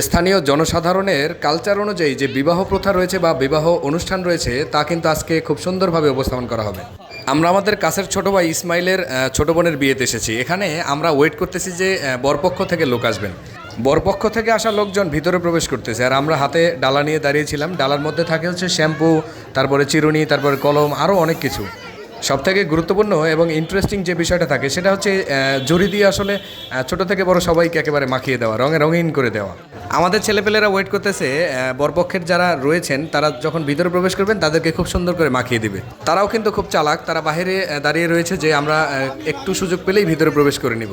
স্থানীয় জনসাধারণের কালচার অনুযায়ী যে বিবাহ প্রথা রয়েছে বা বিবাহ অনুষ্ঠান রয়েছে, তা কিন্তু আজকে খুব সুন্দরভাবে উপস্থাপন করা হবে। আমরা আমাদের কাছের ছোট ভাই ইসমাইলের ছোট বোনের বিয়েতে এসেছি। এখানে আমরা ওয়েট করতেছি যে বরপক্ষ থেকে লোক আসবেন। বরপক্ষ থেকে আসা লোকজন ভিতরে প্রবেশ করতেছে। আর আমরা হাতে ডালা নিয়ে দাঁড়িয়েছিলাম। ডালার মধ্যে থাকে হচ্ছে শ্যাম্পু, তারপরে চিরুনি, তারপরে কলম আরও অনেক কিছু। সব থেকে গুরুত্বপূর্ণ এবং ইন্টারেস্টিং যে বিষয়টা থাকে, সেটা হচ্ছে জড়ি দিয়ে আসলে ছোট থেকে বড় সবাইকে একেবারে মাখিয়ে দেওয়া, রঙে রঙিন করে দেওয়া। আমাদের ছেলেপেলেরা ওয়েট করতেছে বরপক্ষের যারা রয়েছেন, তারা যখন ভিতরে প্রবেশ করবেন, তাদেরকে খুব সুন্দর করে মাখিয়ে দিবে। তারাও কিন্তু খুব চালাক, তারা বাইরে দাঁড়িয়ে রয়েছে যে আমরা একটু সুযোগ পেলেই ভিতরে প্রবেশ করে নিব।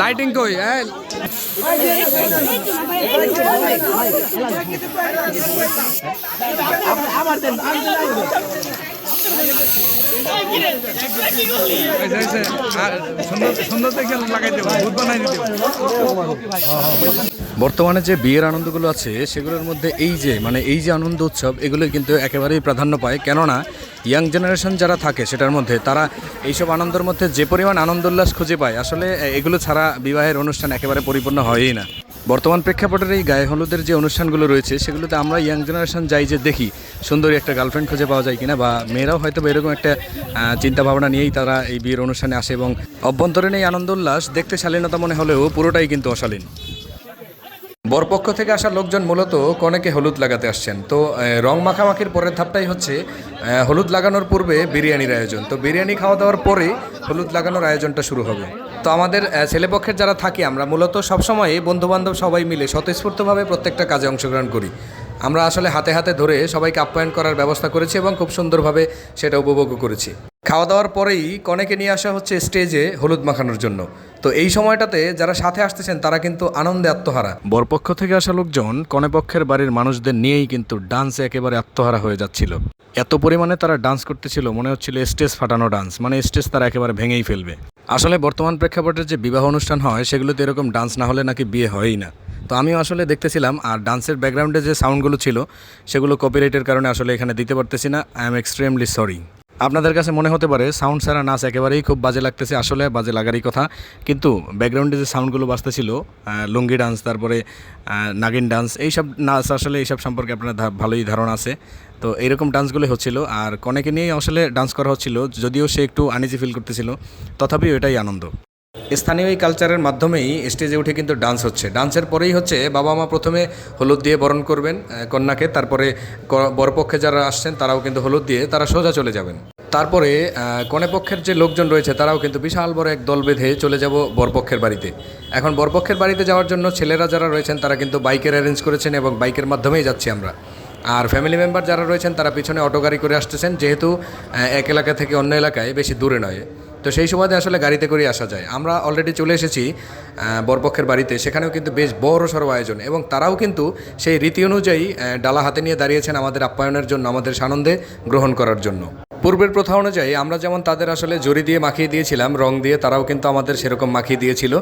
লাইটিং কই? হ্যাঁ বর্তমানে যে বিয়ের আনন্দগুলো আছে, সেগুলোর মধ্যে এই যে মানে এই যে আনন্দ উৎসব, এগুলো কিন্তু একেবারেই প্রাধান্য পায়। কেননা ইয়াং জেনারেশন যারা থাকে সেটার মধ্যে, তারা এইসব আনন্দের মধ্যে যে পরিমাণ আনন্দ উল্লাস খুঁজে পায়, আসলে এগুলো ছাড়া বিবাহের অনুষ্ঠান একেবারে পরিপূর্ণ হয়ই না। বর্তমান প্রেক্ষাপটের এই গায়ে হলুদের যে অনুষ্ঠানগুলো রয়েছে, সেগুলোতে আমরা ইয়াং জেনারেশন যাই যে দেখি, সুন্দরী একটা গার্লফ্রেন্ড খুঁজে পাওয়া যায় কিনা, বা মেয়েরাও হয়তো এরকম একটা চিন্তা ভাবনা নিয়েই তারা এই বিয়ের অনুষ্ঠানে আসে এবং অভ্যন্তরীণ এই আনন্দ উল্লাস দেখতে শালীনতা মনে হলেও পুরোটাই কিন্তু অশালীন। বরপক্ষ থেকে আসা লোকজন মূলত কনেকে হলুদ লাগাতে আসছেন। তো রং মাখামাখির পরের ধাপটাই হচ্ছে হলুদ লাগানোর পূর্বে বিরিয়ানির আয়োজন। তো, বিরিয়ানি খাওয়া দাওয়ার পরে হলুদ লাগানোর আয়োজনটা শুরু হবে। তো, আমাদের ছেলেপক্ষের যারা থাকি, আমরা মূলত সবসময় বন্ধুবান্ধব সবাই মিলে স্বতঃস্ফূর্তভাবে প্রত্যেকটা কাজে অংশগ্রহণ করি। আমরা আসলে হাতে হাতে ধরে সবাইকে আপ্যায়ন করার ব্যবস্থা করেছি এবং খুব সুন্দরভাবে সেটা উপভোগ করেছি। খাওয়া দাওয়ার পরেই কনেকে নিয়ে আসা হচ্ছে স্টেজে হলুদ মাখানোর জন্য। তো এই সময়টাতে যারা সাথে আসতেছেন, তারা কিন্তু আনন্দে আত্মহারা। বরপক্ষ থেকে আসা লোকজন কনেপক্ষের বাড়ির মানুষদের নিয়েই কিন্তু ডান্সে একেবারে আত্মহারা হয়ে যাচ্ছিল। এত পরিমাণে তারা ডান্স করতেছিল, মনে হচ্ছিল স্টেজ ফাটানো ডান্স মানে স্টেজ তারা একেবারে ভেঙেই ফেলবে। আসলে বর্তমান প্রেক্ষাপটের যে বিবাহ অনুষ্ঠান হয়, সেগুলোতে এরকম ডান্স না হলে নাকি বিয়ে হয়ই না। তো আমিও আসলে দেখতেছিলাম, আর ডান্সের ব্যাকগ্রাউন্ডে যে সাউন্ডগুলো ছিল, সেগুলো কপিরাইটের কারণে আসলে এখানে দিতে পারতেছি না। আই এম এক্সট্রিমলি সরি আপনাদের কাছে মনে হতে পারে সাউন্ড ছাড়া নাচ একেবারেই খুব বাজে লাগতেছে, আসলে বাজে লাগারই কথা। কিন্তু ব্যাকগ্রাউন্ডে যে সাউন্ডগুলো বাজতেছিল লুঙ্গি ডান্স তারপরে নাগিন ডান্স এইসব নাচ আসলে এইসব সম্পর্কে আপনার ভালোই ধারণা আছে। তো এইরকম ডান্সগুলোই হচ্ছিল, আর কনেকে নিয়েই আসলে ডান্স করা হচ্ছিল, যদিও সে একটু আনিজি ফিল করতেছিল, তথাপিও এটাই আনন্দ। স্থানীয় এই কালচারের মাধ্যমেই স্টেজে উঠে কিন্তু ডান্স হচ্ছে। ডান্সের পরেই হচ্ছে বাবা মা প্রথমে হলুদ দিয়ে বরণ করবেন কন্যাকে, তারপরে বরপক্ষে যারা আসছেন তারাও কিন্তু হলুদ দিয়ে তারা সোজা চলে যাবেন। তারপরে কনেপক্ষের যে লোকজন রয়েছে তারাও কিন্তু বিশাল বড় এক দল বেঁধে চলে যাব বরপক্ষের বাড়িতে। এখন বরপক্ষের বাড়িতে যাওয়ার জন্য ছেলেরা যারা রয়েছেন তারা কিন্তু বাইকের অ্যারেঞ্জ করেছেন এবং বাইকের মাধ্যমেই যাচ্ছি আমরা। আর ফ্যামিলি মেম্বার যারা রয়েছেন তারা পিছনে অটো গাড়ি করে আসতেছেন, যেহেতু এক এলাকা থেকে অন্য এলাকায় বেশি দূরে নয়। তো সেই সুবাদে আসলে গাড়িতে করে আসা যায়। আমরা অলরেডি চলে এসেছি বরপক্ষের বাড়িতে। সেখানেও কিন্তু বেশ বড় সড়ো আয়োজন এবং তারাও কিন্তু সেই রীতি অনুযায়ী ডালা হাতে নিয়ে দাঁড়িয়েছেন আমাদের আপ্যায়নের জন্য, আমাদের সানন্দে গ্রহণ করার জন্য। পূর্বের প্রথা অনুযায়ী আমরা যেমন তাদের আসলে জড়ি দিয়ে মাখিয়ে দিয়েছিলাম, রং দিয়ে তারাও কিন্তু আমাদের সেরকম মাখিয়ে দিয়েছিল।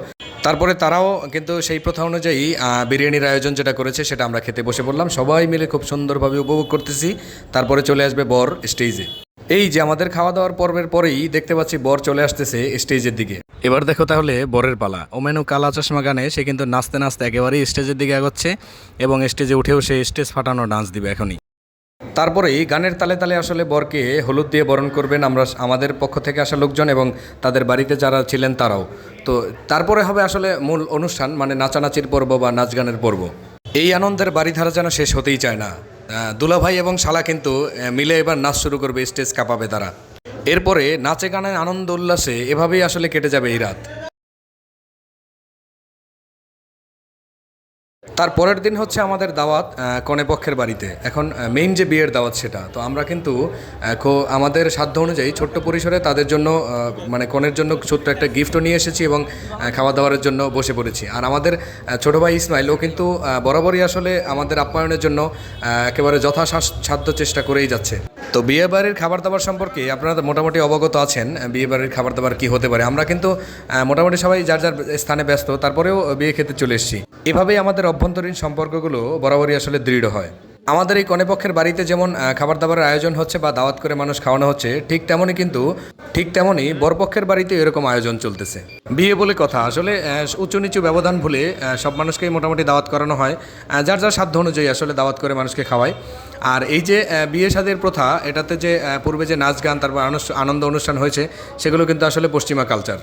তারপরে তারাও কিন্তু সেই প্রথা অনুযায়ী বিরিয়ানির আয়োজন যেটা করেছে সেটা আমরা খেতে বসে পড়লাম। সবাই মিলে খুব সুন্দরভাবে উপভোগ করতেছি। তারপরে চলে আসবে বর স্টেজে। এই যে আমাদের খাওয়া দাওয়ার পর্বের পরেই দেখতে পাচ্ছি বর চলে আসতেছে স্টেজের দিকে। এবার দেখো তাহলে বরের পালা। ওমেনু কালা চশমা গানে সে কিন্তু নাচতে নাচতে একেবারেই স্টেজের দিকে এগোচ্ছে এবং স্টেজে উঠেও সে স্টেজ ফাটানো ডান্স দিবে এখনই। তারপরেই গানের তালে তালে আসলে বরকে হলুদ দিয়ে বরণ করবেন আমরা আমাদের পক্ষ থেকে আসা লোকজন এবং তাদের বাড়িতে যারা ছিলেন তারাও। তো তারপরে হবে আসলে মূল অনুষ্ঠান মানে নাচানাচির পর্ব বা নাচ গানের পর্ব। এই আনন্দের বাড়িধারা যেন শেষ হতেই চায় না। দুলাভাই এবং শালা কিন্তু মিলে এবার নাচ শুরু করবে স্টেজ কাঁপাবে তারা। এরপরে নাচে গানে আনন্দ উল্লাসে এভাবেই আসলে কেটে যাবে এই রাত। তার পরের দিন হচ্ছে আমাদের দাওয়াত আহ, কনে পক্ষের বাড়িতে। এখন মেইন যে বিয়ের দাওয়াত সেটা। তো আমরা কিন্তু আমাদের সাধ্য অনুযায়ী ছোট্ট পরিসরে তাদের জন্য মানে কনের জন্য ছোট্ট একটা গিফটও নিয়ে এসেছি এবং খাওয়া দাওয়ার জন্য বসে পড়েছি। আর আমাদের ছোট ভাই ইসমাইল ও কিন্তু বরাবরই আসলে আমাদের আপ্যায়নের জন্য একেবারে যথাসাধ্য চেষ্টা করেই যাচ্ছে। তো বিয়ে বাড়ির খাবার দাবার সম্পর্কে আপনারা মোটামুটি অবগত আছেন বিয়ে বাড়ির খাবার দাবার কী হতে পারে। আমরা কিন্তু মোটামুটি সবাই যার যার স্থানে ব্যস্ত তারপরেও বিয়ে খেতে চলে এসেছি। এভাবেই আমাদের অভ্যন্তরীণ সম্পর্কগুলো বরাবরই আসলে দৃঢ় হয়। আমাদের এই কনেপক্ষের বাড়িতে যেমন খাবার দাবারের আয়োজন হচ্ছে বা দাওয়াত করে মানুষ খাওয়ানো হচ্ছে, ঠিক তেমনই কিন্তু, ঠিক তেমনই বরপক্ষের বাড়িতে এরকম আয়োজন চলতেছে। বিয়ে বলে কথা, আসলে উঁচু নিচু ব্যবধান ভুলে সব মানুষকেই মোটামুটি দাওয়াত করানো হয় যার যার সাধ্য অনুযায়ী আসলে দাওয়াত করে মানুষকে খাওয়ায়। আর এই যে বিয়ে শাদের প্রথা, এটাতে যে পূর্বে যে নাচ গান, তারপর আনন্দ অনুষ্ঠান হয়েছে, সেগুলো কিন্তু আসলে পশ্চিমা কালচার।